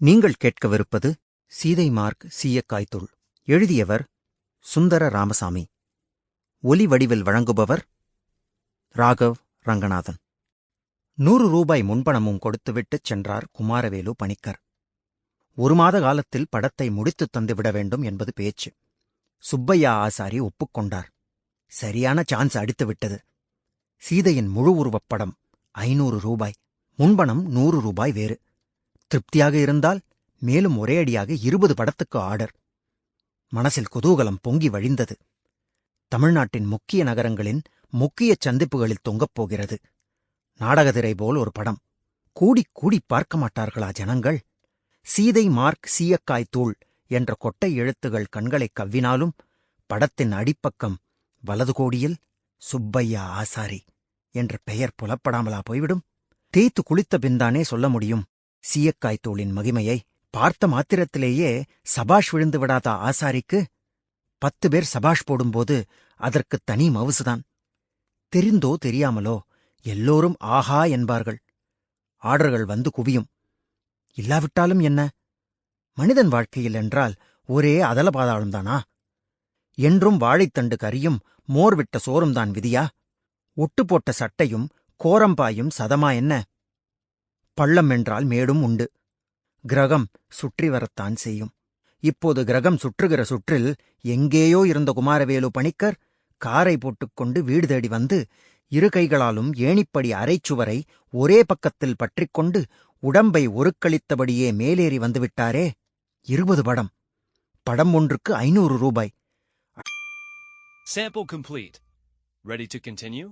நீங்கள் கேட்கவிருப்பது சீதை மார்க் சீயக்காய்த்துள் எழுதியவர் சுந்தர ராமசாமி. ஒலி வடிவில் வழங்குபவர் ராகவ் ரங்கநாதன். நூறு ரூபாய் முன்பணமும் கொடுத்துவிட்டுச் சென்றார் குமாரவேலு பணிக்கர். ஒரு மாத காலத்தில் படத்தை முடித்துத் தந்துவிட வேண்டும் என்பது பேச்சு. சுப்பையா ஆசாரி ஒப்புக்கொண்டார் சரியான சான்ஸ் அடித்துவிட்டது சீதையின் முழு உருவப் படம் ஐநூறு ரூபாய். முன்பணம் நூறு ரூபாய் வேறு. திருப்தியாக இருந்தால் மேலும் ஒரே அடியாக இருபது படத்துக்கு ஆர்டர் மனசில் குதூகலம் பொங்கி வழிந்தது. தமிழ்நாட்டின் முக்கிய நகரங்களின் முக்கிய சந்திப்புகளில் தொங்கப் போகிறது. நாடகதிரை போல் ஒரு படம். கூடிக் கூடிப் பார்க்க மாட்டார்களா ஜனங்கள்? சீதை மார்க் சீயக்காய் தூள் என்ற கொட்டை எழுத்துகள் கண்களைக் கவ்வினாலும் படத்தின் அடிப்பக்கம் வலது கோடியில் சுப்பையா ஆசாரி என்ற பெயர் புலப்படாமலா போய்விடும். தேய்த்து குளித்த பின்தானே சொல்ல முடியும். சீயக்காய் தூளின் மகிமையை பார்த்த மாத்திரத்திலேயே சபாஷ் விழுந்து விடாதா ஆசாரிக்கு? பத்து பேர் சபாஷ் போடும்போது அதற்கு தனி மவுசுதான். தெரிந்தோ தெரியாமலோ எல்லோரும் ஆஹா என்பார்கள். ஆர்டர்கள் வந்து குவியும். இல்லாவிட்டாலும் என்ன? மனிதன் வாழ்க்கையில் என்றால் ஒரே அதல பாதாளம்தானா என்றும் வாழைத்தண்டு கரியும் மோர் விட்ட சோறும் தான் விதியா? ஒட்டு போட்ட சட்டையும் கோரம்பாயும் சதமா என்ன? பள்ளம் என்றால் மேடும் உண்டு. கிரகம் சுற்றி வரத்தான் செய்யும். இப்போது கிரகம் சுற்றுகிற சுற்றில் எங்கேயோ இருந்த குமாரவேலு பணிக்கர் காரை போட்டுக்கொண்டு வீடு தேடி வந்து இரு கைகளாலும் ஏணிப்படி அரைச்சுவரை ஒரே பக்கத்தில் பற்றிக்கொண்டு உடம்பை ஒருக்களித்தபடியே மேலேறி வந்துவிட்டாரே. இருபது படம். படம் ஒன்றுக்கு ஐநூறு ரூபாய். Sample complete. Ready to continue?